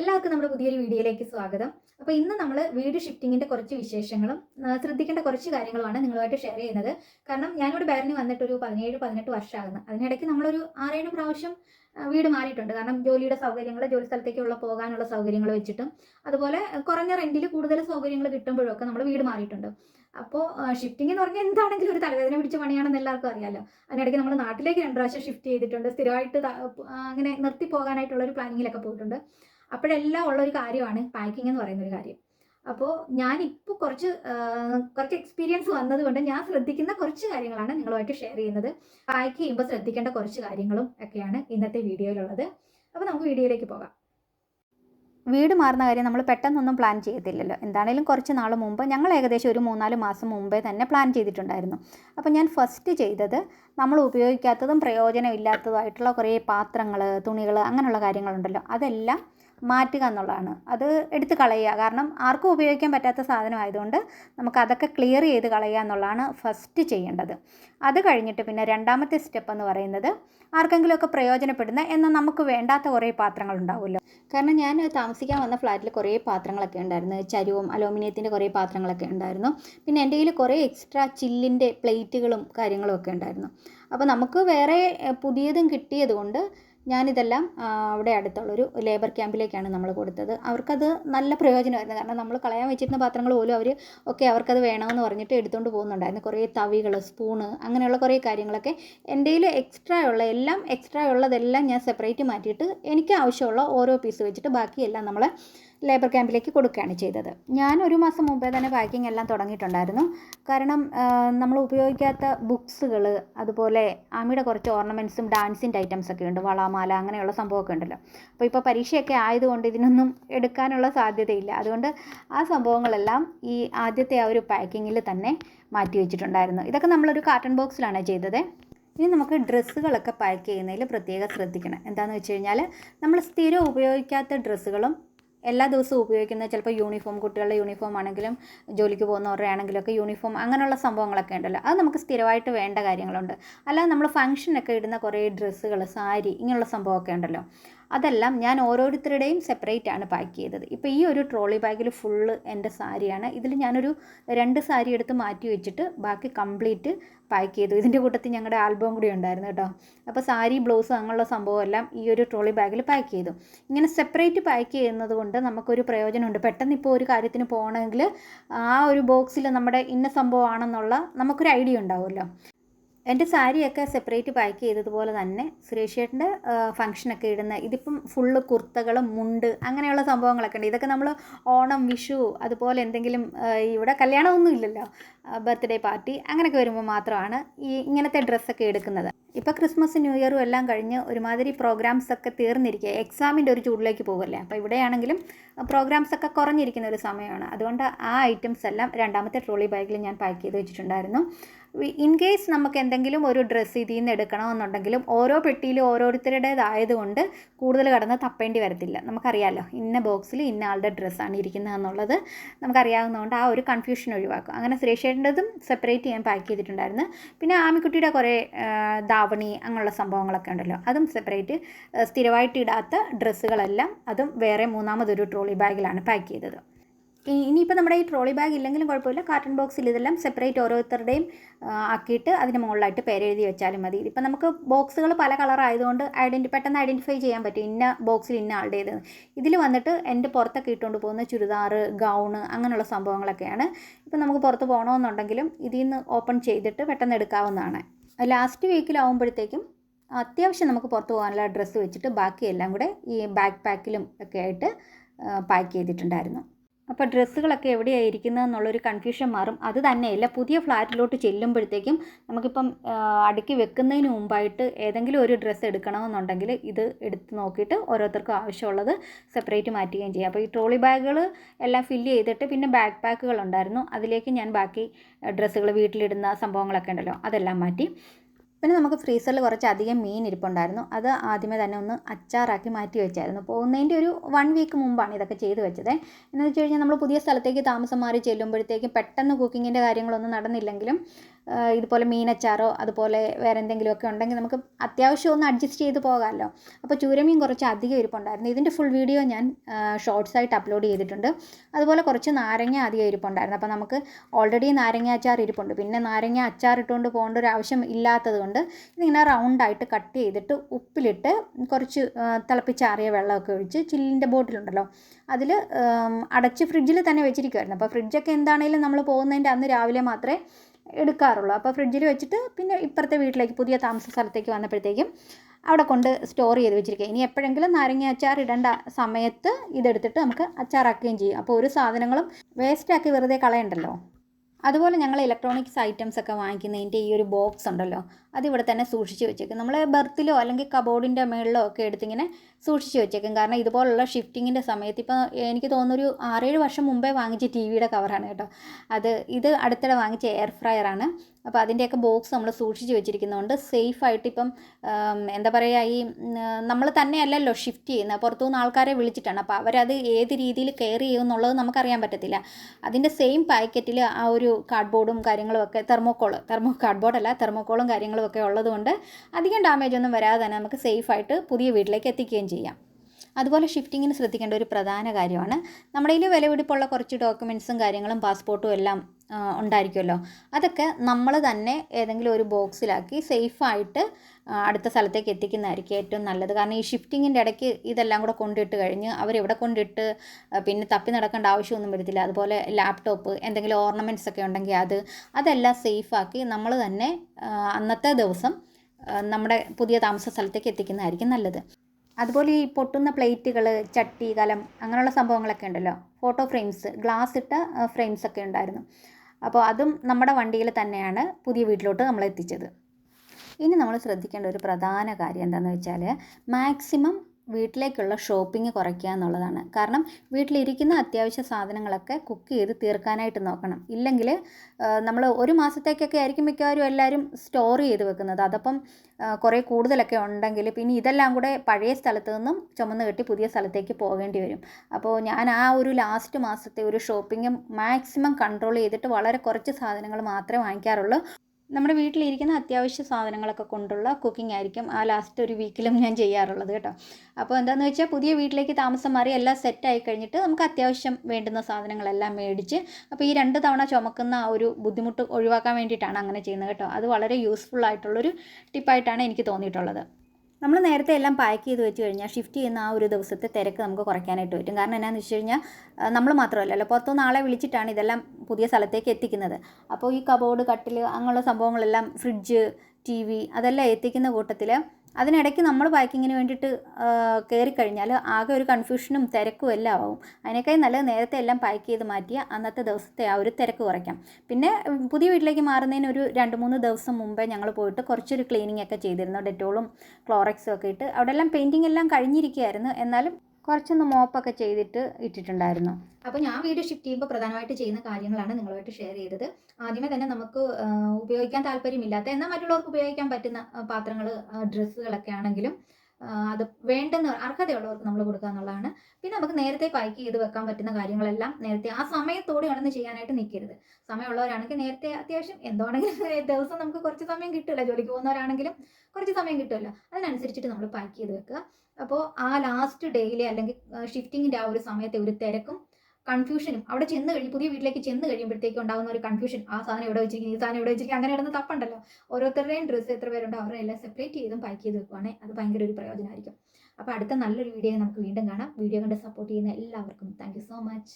എല്ലാവർക്കും നമ്മുടെ പുതിയൊരു വീഡിയോയിലേക്ക് സ്വാഗതം. അപ്പോൾ ഇന്ന് നമ്മൾ വീട് ഷിഫ്റ്റിങ്ങിന്റെ കുറച്ച് വിശേഷങ്ങളും ശ്രദ്ധിക്കേണ്ട കുറച്ച് കാര്യങ്ങളുമാണ് നിങ്ങളുമായിട്ട് ഷെയർ ചെയ്യുന്നത്. കാരണം ഞാനിവിടെ ബാരിന് വന്നിട്ട് ഒരു പതിനേഴ് പതിനെട്ട് വർഷമാകുന്നു. അതിനിടയ്ക്ക് നമ്മളൊരു ആറേഴ് പ്രാവശ്യം വീട് മാറിയിട്ടുണ്ട്. കാരണം ജോലിയുടെ സൗകര്യങ്ങൾ ജോലി സ്ഥലത്തേക്കുള്ള പോകാനുള്ള സൗകര്യങ്ങൾ വെച്ചിട്ടും അതുപോലെ കുറഞ്ഞ റെന്റിൽ കൂടുതൽ സൗകര്യങ്ങൾ കിട്ടുമ്പോഴൊക്കെ നമ്മൾ വീട് മാറിയിട്ടുണ്ട്. അപ്പോൾ ഷിഫ്റ്റിംഗ് എന്ന് പറഞ്ഞാൽ എന്താണെങ്കിലും ഒരു തലവേദന പിടിച്ച പണിയാണെന്ന് എല്ലാവർക്കും അറിയാലോ. അതിനിടയ്ക്ക് നമ്മൾ നാട്ടിലേക്ക് രണ്ട് പ്രാവശ്യം ഷിഫ്റ്റ് ചെയ്തിട്ടുണ്ട്. സ്ഥിരമായിട്ട് അങ്ങനെ നിർത്തി പോകാനായിട്ടുള്ള ഒരു പ്ലാനിങ്ങിലൊക്കെ പോയിട്ടുണ്ട്. അപ്പോഴെല്ലാം ഉള്ള ഒരു കാര്യമാണ് പാക്കിംഗ് എന്ന് പറയുന്ന ഒരു കാര്യം. അപ്പോൾ ഞാനിപ്പോൾ കുറച്ച് കുറച്ച് എക്സ്പീരിയൻസ് വന്നതുകൊണ്ട് ഞാൻ ശ്രദ്ധിക്കുന്ന കുറച്ച് കാര്യങ്ങളാണ് നിങ്ങളുമായിട്ട് ഷെയർ ചെയ്യുന്നത്. പാക്ക് ചെയ്യുമ്പോൾ ശ്രദ്ധിക്കേണ്ട കുറച്ച് കാര്യങ്ങളും ഒക്കെയാണ് ഇന്നത്തെ വീഡിയോയിലുള്ളത്. അപ്പോൾ നമുക്ക് വീഡിയോയിലേക്ക് പോകാം. വീട് മാറുന്ന കാര്യം നമ്മൾ പെട്ടെന്നൊന്നും പ്ലാൻ ചെയ്തില്ലല്ലോ എന്താണേലും കുറച്ച് നാൾ മുമ്പ് ഞങ്ങൾ ഏകദേശം ഒരു മൂന്നാൽ മാസം മുമ്പേ തന്നെ പ്ലാൻ ചെയ്തിട്ടുണ്ടായിരുന്നു. അപ്പോൾ ഞാൻ ഫസ്റ്റ് ചെയ്തത് നമ്മൾ ഉപയോഗിക്കാത്തതും പ്രയോജനമില്ലാത്തതുമായിട്ടുള്ള കുറേ പാത്രങ്ങൾ തുണികൾ അങ്ങനെയുള്ള കാര്യങ്ങളുണ്ടല്ലോ. അതെല്ലാം മാറ്റുക എന്നുള്ളതാണ്. അത് എടുത്ത് കളയുക. കാരണം ആർക്കും ഉപയോഗിക്കാൻ പറ്റാത്ത സാധനമായതുകൊണ്ട് നമുക്ക് അതൊക്കെ ക്ലിയർ ചെയ്ത് കളയുക എന്നുള്ളതാണ് ഫസ്റ്റ് ചെയ്യേണ്ടത്. അത് കഴിഞ്ഞിട്ട് പിന്നെ രണ്ടാമത്തെ സ്റ്റെപ്പ് എന്ന് പറയുന്നത് ആർക്കെങ്കിലുമൊക്കെ പ്രയോജനപ്പെടുന്ന എന്നാൽ നമുക്ക് വേണ്ടാത്ത കുറേ പാത്രങ്ങൾ ഉണ്ടാവുമല്ലോ. കാരണം ഞാൻ താമസിക്കാൻ വന്ന ഫ്ലാറ്റിൽ കുറേ പാത്രങ്ങളൊക്കെ ഉണ്ടായിരുന്നു. ചരുവും അലൂമിനിയത്തിന്റെ കുറേ പാത്രങ്ങളൊക്കെ ഉണ്ടായിരുന്നു. പിന്നെ എന്റെ കയ്യിൽ കുറേ എക്സ്ട്രാ ചില്ലിന്റെ പ്ലേറ്റുകളും കാര്യങ്ങളും ഒക്കെ ഉണ്ടായിരുന്നു. അപ്പോൾ നമുക്ക് വേറെ പുതിയതും കിട്ടിയത് കൊണ്ട് ഞാനിതെല്ലാം അവിടെ അടുത്തുള്ളൊരു ലേബർ ക്യാമ്പിലേക്കാണ് നമ്മൾ കൊടുത്തത്. അവർക്കത് നല്ല പ്രയോജനമായിരുന്നു. കാരണം നമ്മൾ കളയാൻ വെച്ചിരുന്ന പാത്രങ്ങൾ പോലും അവർ ഒക്കെ അവർക്കത് വേണമെന്ന് പറഞ്ഞിട്ട് എടുത്തുകൊണ്ട് പോകുന്നുണ്ടായിരുന്നു. കുറേ തവികൾ സ്പൂണ് അങ്ങനെയുള്ള കുറേ കാര്യങ്ങളൊക്കെ എന്റെ എക്സ്ട്രാ ഉള്ള എല്ലാം എക്സ്ട്രാ ഉള്ളതെല്ലാം ഞാൻ സെപ്പറേറ്റ് മാറ്റിയിട്ട് എനിക്ക് ആവശ്യമുള്ള ഓരോ പീസ് വെച്ചിട്ട് ബാക്കിയെല്ലാം നമ്മൾ ലേബർ ക്യാമ്പിലേക്ക് കൊടുക്കുകയാണ് ചെയ്തത്. ഞാൻ ഒരു മാസം മുമ്പേ തന്നെ പാക്കിംഗ് എല്ലാം തുടങ്ങിയിട്ടുണ്ടായിരുന്നു. കാരണം നമ്മൾ ഉപയോഗിക്കാത്ത ബുക്സുകൾ അതുപോലെ അമ്മിയുടെ കുറച്ച് ഓർണമെന്റ്സും ഡാൻസിന്റെ ഐറ്റംസ് ഒക്കെ ഉണ്ട്. വളമാല അങ്ങനെയുള്ള സംഭവമൊക്കെ ഉണ്ടല്ലോ. അപ്പോൾ ഇപ്പോൾ പരീക്ഷയൊക്കെ ആയതുകൊണ്ട് ഇതിനൊന്നും എടുക്കാനുള്ള സാധ്യതയില്ല. അതുകൊണ്ട് ആ സംഭവങ്ങളെല്ലാം ഈ ആദ്യത്തെ ആ ഒരു പാക്കിങ്ങിൽ തന്നെ മാറ്റി വെച്ചിട്ടുണ്ടായിരുന്നു. ഇതൊക്കെ നമ്മളൊരു കാർട്ടൺ ബോക്സിലാണ് ചെയ്തത്. ഇനി നമുക്ക് ഡ്രസ്സുകളൊക്കെ പാക്ക് ചെയ്യുന്നതിൽ പ്രത്യേകം ശ്രദ്ധിക്കണം. എന്താണെന്ന് വെച്ച് കഴിഞ്ഞാൽ നമ്മൾ സ്ഥിരം ഉപയോഗിക്കാത്ത ഡ്രസ്സുകളും എല്ലാ ദിവസവും ഉപയോഗിക്കുന്ന ചിലപ്പോൾ യൂണിഫോം കുട്ടികളുടെ യൂണിഫോം ആണെങ്കിലും ജോലിക്ക് പോകുന്നവരുടെ ആണെങ്കിലും ഒക്കെ യൂണിഫോം അങ്ങനെയുള്ള സംഭവങ്ങളൊക്കെ ഉണ്ടല്ലോ. അത് നമുക്ക് സ്ഥിരമായിട്ട് വേണ്ട കാര്യങ്ങളുണ്ട്. അല്ലാതെ നമ്മൾ ഫംഗ്ഷനൊക്കെ ഇടുന്ന കുറേ ഡ്രസ്സുകൾ സാരി ഇങ്ങനെയുള്ള സംഭവമൊക്കെ ഉണ്ടല്ലോ. അതെല്ലാം ഞാൻ ഓരോരുത്തരുടെയും സെപ്പറേറ്റ് ആണ് പാക്ക് ചെയ്തത്. ഇപ്പോൾ ഈ ഒരു ട്രോളി ബാഗിൽ ഫുള്ള് എന്റെ സാരിയാണ് ഇതിൽ ഞാനൊരു രണ്ട് സാരി എടുത്ത് മാറ്റി വെച്ചിട്ട് ബാക്കി കംപ്ലീറ്റ് പാക്ക് ചെയ്തു. ഇതിന്റെ കൂട്ടത്തിൽ ഞങ്ങളുടെ ആൽബം കൂടി ഉണ്ടായിരുന്നു കേട്ടോ. അപ്പോൾ സാരി ബ്ലൗസ് അങ്ങനെയുള്ള സംഭവമെല്ലാം ഈ ഒരു ട്രോളി ബാഗിൽ പാക്ക് ചെയ്തു. ഇങ്ങനെ സെപ്പറേറ്റ് പാക്ക് ചെയ്യുന്നത് കൊണ്ട് നമുക്കൊരു പ്രയോജനമുണ്ട്. പെട്ടെന്ന് ഇപ്പോൾ ഒരു കാര്യത്തിന് പോകണമെങ്കിൽ ആ ഒരു ബോക്സിൽ നമ്മുടെ ഇന്ന സംഭവമാണെന്നുള്ള നമുക്കൊരു ഐഡിയ ഉണ്ടാവുമല്ലോ. എന്റെ സാരിയൊക്കെ സെപ്പറേറ്റ് പാക്ക് ചെയ്തതുപോലെ തന്നെ സുരേഷേട്ടന്റെ ഫംഗ്ഷനൊക്കെ ഇടുന്ന ഇതിപ്പം ഫുള്ള് കുർത്തകളും മുണ്ട് അങ്ങനെയുള്ള സംഭവങ്ങളൊക്കെ ഉണ്ട്. ഇതൊക്കെ നമ്മൾ ഓണം വിഷു അതുപോലെ എന്തെങ്കിലും ഇവിടെ കല്യാണമൊന്നും ഇല്ലല്ലോ ബർത്ത്ഡേ പാർട്ടി അങ്ങനെയൊക്കെ വരുമ്പോൾ മാത്രമാണ് ഈ ഇങ്ങനത്തെ ഡ്രസ്സൊക്കെ എടുക്കുന്നത്. ഇപ്പോൾ ക്രിസ്മസ് ന്യൂ ഇയറും എല്ലാം കഴിഞ്ഞ് ഒരുമാതിരി പ്രോഗ്രാംസ് ഒക്കെ തീർന്നിരിക്കുക. എക്സാമിന്റെ ഒരു ചൂടിലേക്ക് പോകല്ലേ അപ്പോൾ ഇവിടെയാണെങ്കിലും പ്രോഗ്രാംസ് ഒക്കെ കുറഞ്ഞിരിക്കുന്ന ഒരു സമയമാണ്. അതുകൊണ്ട് ആ ഐറ്റംസ് എല്ലാം രണ്ടാമത്തെ ട്രോളി ബാഗിൽ ഞാൻ പാക്ക് ചെയ്ത് വെച്ചിട്ടുണ്ടായിരുന്നു. ഇൻ കേസ് നമുക്ക് എന്തെങ്കിലും ഒരു ഡ്രസ്സ് ഇതിൽ നിന്ന് എടുക്കണമെന്നുണ്ടെങ്കിലും ഓരോ പെട്ടിയിലും ഓരോരുത്തരുടേതായതുകൊണ്ട് കൂടുതൽ കടന്ന് തപ്പേണ്ടി വരത്തില്ല. നമുക്കറിയാമല്ലോ ഇന്ന ബോക്സിൽ ഇന്ന ആളുടെ ഡ്രസ്സാണ് ഇരിക്കുന്നത് എന്നുള്ളത്. നമുക്കറിയാവുന്നതുകൊണ്ട് ആ ഒരു കൺഫ്യൂഷൻ ഒഴിവാക്കും. അങ്ങനെ സുരേഷേട്ടന്റെതും സെപ്പറേറ്റ് ചെയ്യാൻ പാക്ക് ചെയ്തിട്ടുണ്ടായിരുന്നു. പിന്നെ ആമിക്കുട്ടിയുടെ കുറേ ധാവണി അങ്ങനെയുള്ള സംഭവങ്ങളൊക്കെ ഉണ്ടല്ലോ അതും സെപ്പറേറ്റ് സ്ഥിരമായിട്ട് ഇടാത്ത ഡ്രസ്സുകളെല്ലാം അതും വേറെ മൂന്നാമതൊരു ട്രോളി ബാഗിലാണ് പാക്ക് ചെയ്തത്. ഇനിയിപ്പോൾ നമ്മുടെ ഈ ട്രോളി ബാഗ് ഇല്ലെങ്കിലും കുഴപ്പമില്ല. കാർട്ടൺ ബോക്സിൽ ഇതെല്ലാം സെപ്പറേറ്റ് ഓരോരുത്തരുടെയും ആക്കിയിട്ട് അതിന് മുകളിലായിട്ട് പേരെഴുതി വെച്ചാലും മതി. ഇപ്പം നമുക്ക് ബോക്സുകൾ പല കളർ ആയതുകൊണ്ട് ഐഡന്റി പെട്ടെന്ന് ഐഡന്റിഫൈ ചെയ്യാൻ പറ്റും. ഇന്ന ബോക്സിൽ ഇന്ന ആളുടേത് ഇതിൽ വന്നിട്ട് എന്റെ പുറത്തൊക്കെ ഇട്ടുകൊണ്ട് പോകുന്ന ചുരിദാർ ഗൗണ് അങ്ങനെയുള്ള സംഭവങ്ങളൊക്കെയാണ്. ഇപ്പം നമുക്ക് പുറത്ത് പോകണമെന്നുണ്ടെങ്കിലും ഇതിൽ നിന്ന് ഓപ്പൺ ചെയ്തിട്ട് പെട്ടെന്ന് എടുക്കാവുന്നതാണ്. ലാസ്റ്റ് വീക്കിലാവുമ്പോഴത്തേക്കും അത്യാവശ്യം നമുക്ക് പുറത്ത് പോകാനുള്ള ഡ്രസ്സ് വെച്ചിട്ട് ബാക്കി എല്ലാം കൂടെ ഈ ബാക്ക് പാക്കിലും ഒക്കെ ആയിട്ട് പാക്ക് ചെയ്തിട്ടുണ്ടായിരുന്നു. അപ്പോൾ ഡ്രസ്സുകളൊക്കെ എവിടെയാണ് എന്നുള്ളൊരു കൺഫ്യൂഷൻ മാറും. അത് തന്നെയല്ല പുതിയ ഫ്ലാറ്റിലോട്ട് ചെല്ലുമ്പോഴത്തേക്കും നമുക്കിപ്പം അടുക്കി വെക്കുന്നതിന് മുമ്പായിട്ട് ഏതെങ്കിലും ഒരു ഡ്രസ്സ് എടുക്കണമെന്നുണ്ടെങ്കിൽ ഇത് എടുത്ത് നോക്കിയിട്ട് ഓരോരുത്തർക്കും ആവശ്യമുള്ളത് സെപ്പറേറ്റ് മാറ്റുകയും ചെയ്യാം. അപ്പോൾ ഈ ട്രോളി ബാഗുകൾ എല്ലാം ഫില്ല് ചെയ്തിട്ട് പിന്നെ ബാക്ക് പാക്കുകൾ ഉണ്ടായിരുന്നു. അതിലേക്ക് ഞാൻ ബാക്കി ഡ്രസ്സുകൾ വീട്ടിലിടുന്ന സംഭവങ്ങളൊക്കെ ഉണ്ടല്ലോ അതെല്ലാം മാറ്റി. പിന്നെ നമുക്ക് ഫ്രീസറിൽ കുറച്ച് അധികം മീൻ ഇരിപ്പുണ്ടായിരുന്നു. അത് ആദ്യമേ തന്നെ ഒന്ന് അച്ചാറാക്കി മാറ്റി വെച്ചായിരുന്നു. പോകുന്നതിന്റെ ഒരു വൺ വീക്ക് മുമ്പാണ് ഇതൊക്കെ ചെയ്തു വെച്ചത്. എന്ന് വെച്ച് കഴിഞ്ഞാൽ നമ്മൾ പുതിയ സ്ഥലത്തേക്ക് താമസം മാറി ചെല്ലുമ്പോഴത്തേക്കും പെട്ടെന്ന് കുക്കിങ്ങിന്റെ കാര്യങ്ങളൊന്നും നടന്നില്ലെങ്കിലും ഇതുപോലെ മീനച്ചാറോ അതുപോലെ വേറെ എന്തെങ്കിലുമൊക്കെ ഉണ്ടെങ്കിൽ നമുക്ക് അത്യാവശ്യം ഒന്ന് അഡ്ജസ്റ്റ് ചെയ്ത് പോകാമല്ലോ. അപ്പോൾ ചൂരമീൻ കുറച്ച് അധികം ഇരിപ്പുണ്ടായിരുന്നു. ഇതിന്റെ ഫുൾ വീഡിയോ ഞാൻ ഷോർട്സ് ആയിട്ട് അപ്ലോഡ് ചെയ്തിട്ടുണ്ട്. അതുപോലെ കുറച്ച് നാരങ്ങ അധികം ഇരിപ്പുണ്ടായിരുന്നു. അപ്പോൾ നമുക്ക് ഓൾറെഡി നാരങ്ങ അച്ചാർ ഇരിപ്പുണ്ട്. പിന്നെ നാരങ്ങ അച്ചാർ ഇട്ടുകൊണ്ട് പോകേണ്ട ഒരു ആവശ്യം ഇല്ലാത്തത് കൊണ്ട് ഇതിങ്ങനെ റൗണ്ടായിട്ട് കട്ട് ചെയ്തിട്ട് ഉപ്പിലിട്ട് കുറച്ച് തിളപ്പിച്ചാറിയ വെള്ളമൊക്കെ ഒഴിച്ച് ചില്ലിന്റെ ബോട്ടിലുണ്ടല്ലോ അതിൽ അടച്ച് ഫ്രിഡ്ജിൽ തന്നെ വെച്ചിരിക്കുമായിരുന്നു അപ്പോൾ ഫ്രിഡ്ജൊക്കെ എന്താണെങ്കിലും നമ്മൾ പോകുന്നതിന്റെ അന്ന് രാവിലെ മാത്രമേ എടുക്കാറുള്ളൂ. അപ്പോൾ ഫ്രിഡ്ജിൽ വെച്ചിട്ട് പിന്നെ ഇപ്പുറത്തെ വീട്ടിലേക്ക് പുതിയ താമസ സ്ഥലത്തേക്ക് വന്നപ്പോഴത്തേക്കും അവിടെ കൊണ്ട് സ്റ്റോർ ചെയ്ത് വെച്ചിരിക്കുക. ഇനി എപ്പോഴെങ്കിലും നാരങ്ങ അച്ചാർ ഇടേണ്ട സമയത്ത് ഇതെടുത്തിട്ട് നമുക്ക് അച്ചാറാക്കുകയും ചെയ്യും. അപ്പോൾ ഒരു സാധനങ്ങളും വേസ്റ്റാക്കി വെറുതെ കളയണ്ടല്ലോ? അതുപോലെ ഞങ്ങൾ ഇലക്ട്രോണിക്സ് ഐറ്റംസ് ഒക്കെ വാങ്ങിക്കുന്നതിന്റെ ഈ ഒരു ബോക്സ് ഉണ്ടല്ലോ അത് ഇവിടെ തന്നെ സൂക്ഷിച്ച് വെച്ചേക്കും. നമ്മൾ ബെർത്തിലോ അല്ലെങ്കിൽ കബോർഡിന്റെ മുകളിലോ ഒക്കെ എടുത്തിങ്ങനെ സൂക്ഷിച്ച് വെച്ചേക്കും. കാരണം ഇതുപോലുള്ള ഷിഫ്റ്റിങ്ങിന്റെ സമയത്ത് ഇപ്പോൾ എനിക്ക് തോന്നുന്നൊരു ആറേഴ് വർഷം മുമ്പേ വാങ്ങിച്ച ടി വിയുടെ കവറാണ് കേട്ടോ. അത് ഇത് അടുത്തിടെ വാങ്ങിച്ച എയർ ഫ്രയറാണ് അപ്പോൾ അതിന്റെയൊക്കെ ബോക്സ് നമ്മൾ സൂക്ഷിച്ച് വെച്ചിരിക്കുന്നതുകൊണ്ട് സേഫായിട്ട് ഇപ്പം എന്താ പറയുക ഈ നമ്മൾ തന്നെയല്ലല്ലോ ഷിഫ്റ്റ് ചെയ്യുന്നത് പുറത്തുനിന്ന് ആൾക്കാരെ വിളിച്ചിട്ടാണ്. അപ്പോൾ അവരത് ഏത് രീതിയിൽ കെയർ ചെയ്യും എന്നുള്ളത് നമുക്കറിയാൻ പറ്റത്തില്ല. അതിന്റെ സെയിം പാക്കറ്റിൽ ആ ഒരു കാർഡ്ബോർഡും കാര്യങ്ങളും ഒക്കെ തെർമോക്കോൾ തെർമോ കാർഡ്ബോർഡല്ല തെർമോക്കോളും കാര്യങ്ങളും ഒക്കെ ഉള്ളതുകൊണ്ട് അധികം ഡാമേജ് ഒന്നും വരാതെ തന്നെ നമുക്ക് സേഫായിട്ട് പുതിയ വീട്ടിലേക്ക് എത്തിക്കുകയും ചെയ്യാം. അതുപോലെ ഷിഫ്റ്റിങ്ങിന് ശ്രദ്ധിക്കേണ്ട ഒരു പ്രധാന കാര്യമാണ്. നമ്മുടെ കയ്യിൽ വിലപിടിപ്പുള്ള കുറച്ച് ഡോക്യുമെന്റ്സും കാര്യങ്ങളും പാസ്പോർട്ടും എല്ലാം ഉണ്ടായിരിക്കുമല്ലോ. അതൊക്കെ നമ്മൾ തന്നെ ഏതെങ്കിലും ഒരു ബോക്സിലാക്കി സേഫായിട്ട് അടുത്ത സ്ഥലത്തേക്ക് എത്തിക്കുന്നതായിരിക്കും ഏറ്റവും നല്ലത്. കാരണം ഈ ഷിഫ്റ്റിങ്ങിന്റെ ഇടയ്ക്ക് ഇതെല്ലാം കൂടെ കൊണ്ടിട്ട് കഴിഞ്ഞ് അവരെവിടെ കൊണ്ടിട്ട് പിന്നെ തപ്പി നടക്കേണ്ട ആവശ്യമൊന്നും വരത്തില്ല. അതുപോലെ ലാപ്ടോപ്പ് എന്തെങ്കിലും ഓർണമെന്റ്സ് ഒക്കെ ഉണ്ടെങ്കിൽ അത് അതെല്ലാം സേഫാക്കി നമ്മൾ തന്നെ അന്നത്തെ ദിവസം നമ്മുടെ പുതിയ താമസ സ്ഥലത്തേക്ക് എത്തിക്കുന്നതായിരിക്കും നല്ലത്. അതുപോലെ ഈ പൊട്ടുന്ന പ്ലേറ്റുകൾ ചട്ടി കലം അങ്ങനെയുള്ള സംഭവങ്ങളൊക്കെ ഉണ്ടല്ലോ. ഫോട്ടോ ഫ്രെയിംസ് ഗ്ലാസ് ഇട്ട ഫ്രെയിംസ് ഒക്കെ ഉണ്ടായിരുന്നു. അപ്പോൾ അതും നമ്മുടെ വണ്ടിയിൽ തന്നെയാണ് പുതിയ വീട്ടിലോട്ട് നമ്മൾ എത്തിച്ചത്. ഇനി നമ്മൾ ശ്രദ്ധിക്കേണ്ട ഒരു പ്രധാന കാര്യം എന്താണെന്ന് വെച്ചാൽ മാക്സിമം വീട്ടിലേക്കുള്ള ഷോപ്പിംഗ് കുറയ്ക്കുക എന്നുള്ളതാണ്. കാരണം വീട്ടിലിരിക്കുന്ന അത്യാവശ്യ സാധനങ്ങളൊക്കെ കുക്ക് ചെയ്ത് തീർക്കാനായിട്ട് നോക്കണം. ഇല്ലെങ്കിൽ നമ്മൾ ഒരു മാസത്തേക്കൊക്കെ ആയിരിക്കും മിക്കവാറും എല്ലാവരും സ്റ്റോർ ചെയ്ത് വെക്കുന്നത്. അതപ്പം കുറേ കൂടുതലൊക്കെ ഉണ്ടെങ്കിൽ പിന്നെ ഇതെല്ലാം കൂടെ പഴയ സ്ഥലത്ത് നിന്നും ചുമന്ന് കെട്ടി പുതിയ സ്ഥലത്തേക്ക് പോകേണ്ടി വരും. അപ്പോൾ ഞാൻ ആ ഒരു ലാസ്റ്റ് മാസത്തെ ഒരു ഷോപ്പിംഗ് മാക്സിമം കൺട്രോൾ ചെയ്തിട്ട് വളരെ കുറച്ച് സാധനങ്ങൾ മാത്രമേ വാങ്ങിക്കാറുള്ളൂ. നമ്മുടെ വീട്ടിലിരിക്കുന്ന അത്യാവശ്യ സാധനങ്ങളൊക്കെ കൊണ്ടുള്ള കുക്കിംഗ് ആയിരിക്കും ആ ലാസ്റ്റ് ഒരു വീക്കിലും ഞാൻ ചെയ്യാറുള്ളത് കേട്ടോ. അപ്പോൾ എന്താണെന്ന് വെച്ചാൽ പുതിയ വീട്ടിലേക്ക് താമസം മാറി എല്ലാം സെറ്റ് ആയി കഴിഞ്ഞിട്ട് നമുക്ക് അത്യാവശ്യം വേണ്ടുന്ന സാധനങ്ങളെല്ലാം മേടിച്ച് അപ്പോൾ ഈ രണ്ട് തവണ ചുമക്കുന്ന ആ ഒരു ബുദ്ധിമുട്ട് ഒഴിവാക്കാൻ വേണ്ടിയിട്ടാണ് അങ്ങനെ ചെയ്യുന്നത് കേട്ടോ. അത് വളരെ യൂസ്ഫുൾ ആയിട്ടുള്ളൊരു ടിപ്പായിട്ടാണ് എനിക്ക് തോന്നിയിട്ടുള്ളത്. നമ്മൾ നേരത്തെ എല്ലാം പാക്ക് ചെയ്ത് വെച്ച് കഴിഞ്ഞാൽ ഷിഫ്റ്റ് ചെയ്യുന്ന ആ ഒരു ദിവസത്തെ തിരക്ക് നമുക്ക് കുറയ്ക്കാനായിട്ട് പറ്റും. കാരണം എന്നാന്ന് വെച്ച് കഴിഞ്ഞാൽ നമ്മൾ മാത്രമല്ലല്ലോ പുറത്തുനിന്ന് ആളെ വിളിച്ചിട്ടാണ് ഇതെല്ലാം പുതിയ സ്ഥലത്തേക്ക് എത്തിക്കുന്നത്. അപ്പോൾ ഈ കബോർഡ് കട്ടിൽ അങ്ങനെയുള്ള സംഭവങ്ങളെല്ലാം ഫ്രിഡ്ജ് ടി വി അതെല്ലാം എത്തിക്കുന്ന കൂട്ടത്തിൽ അതിനിടയ്ക്ക് നമ്മൾ പാക്കിങ്ങിന് വേണ്ടിയിട്ട് കയറിക്കഴിഞ്ഞാൽ ആകെ ഒരു കൺഫ്യൂഷനും തിരക്കും എല്ലാം ആവും. അതിനേക്കാൾ നല്ലത് നേരത്തെ എല്ലാം പാക്ക് ചെയ്ത് മാറ്റിയ അന്നത്തെ ദിവസത്തെ ആ ഒരു തിരക്ക് കുറയ്ക്കാം. പിന്നെ പുതിയ വീട്ടിലേക്ക് മാറുന്നതിന് ഒരു രണ്ട് മൂന്ന് ദിവസം മുമ്പേ ഞങ്ങൾ പോയിട്ട് കുറച്ചൊരു ക്ലീനിങ് ഒക്കെ ചെയ്തിരുന്നു. ഡെറ്റോളും ക്ലോറക്സും ഒക്കെ ഇട്ട് അവിടെ എല്ലാം പെയിന്റിങ് എല്ലാം കഴിഞ്ഞിരിക്കുകയായിരുന്നു. എന്നാലും കുറച്ചൊന്ന് മോപ്പൊക്കെ ചെയ്തിട്ട് ഇട്ടിട്ടുണ്ടായിരുന്നു. അപ്പോൾ ഞാൻ വീഡിയോ ഷിഫ്റ്റ് ചെയ്യുമ്പോൾ പ്രധാനമായിട്ട് ചെയ്യുന്ന കാര്യങ്ങളാണ് നിങ്ങളുമായിട്ട് ഷെയർ ചെയ്തത്. ആദ്യമേ തന്നെ നമുക്ക് ഉപയോഗിക്കാൻ താല്പര്യമില്ലാത്ത എന്നാൽ മറ്റുള്ളവർക്ക് ഉപയോഗിക്കാൻ പറ്റുന്ന പാത്രങ്ങൾ ഡ്രസ്സുകളൊക്കെ ആണെങ്കിലും അത് വേണ്ടെന്ന് അർഹതയുള്ളവർക്ക് നമ്മൾ കൊടുക്കുക എന്നുള്ളതാണ്. പിന്നെ നമുക്ക് നേരത്തെ പാക്ക് ചെയ്ത് വെക്കാൻ പറ്റുന്ന കാര്യങ്ങളെല്ലാം നേരത്തെ ആ സമയത്തോടെ ഉണ്ടെന്ന് ചെയ്യാനായിട്ട് നിൽക്കരുത്. സമയമുള്ളവരാണെങ്കിൽ നേരത്തെ അത്യാവശ്യം എന്താണെങ്കിലും ദിവസം നമുക്ക് കുറച്ച് സമയം കിട്ടില്ല ജോലിക്ക് പോകുന്നവരാണെങ്കിലും കുറച്ച് സമയം കിട്ടുമല്ലോ. അതിനനുസരിച്ചിട്ട് നമ്മൾ പാക്ക് ചെയ്ത് വെക്കുക. അപ്പോൾ ആ ലാസ്റ്റ് ഡേയിലെ അല്ലെങ്കിൽ ഷിഫ്റ്റിങ്ങിന്റെ ആ ഒരു സമയത്തെ ഒരു തിരക്കും കൺഫ്യൂഷനും അവിടെ ചെന്ന് കഴിഞ്ഞ് പുതിയ വീട്ടിലേക്ക് ചെന്ന് കഴിയുമ്പോഴത്തേക്കും ഉണ്ടാകുന്ന ഒരു കൺഫ്യൂഷൻ ആ സാധനം എവിടെ വെച്ചിരിക്കും ഈ സാധനം എവിടെ വെച്ചിരിക്കും അങ്ങനെ ഇടുന്ന തപ്പുണ്ടല്ലോ. ഓരോരുത്തരുടെയും ഡ്രസ്സ് എത്ര പേരുണ്ടോ അവരെ എല്ലാം സെപ്പറേറ്റ് ചെയ്തും പാക്ക് ചെയ്ത് വെക്കുവാണെങ്കിൽ അത് ഭയങ്കര ഒരു പ്രയോജനമായിരിക്കും. അപ്പോൾ അടുത്ത നല്ലൊരു വീഡിയോ നമുക്ക് വീണ്ടും കാണാം. വീഡിയോ കണ്ട് സപ്പോർട്ട് ചെയ്യുന്ന എല്ലാവർക്കും താങ്ക് സോ മച്ച്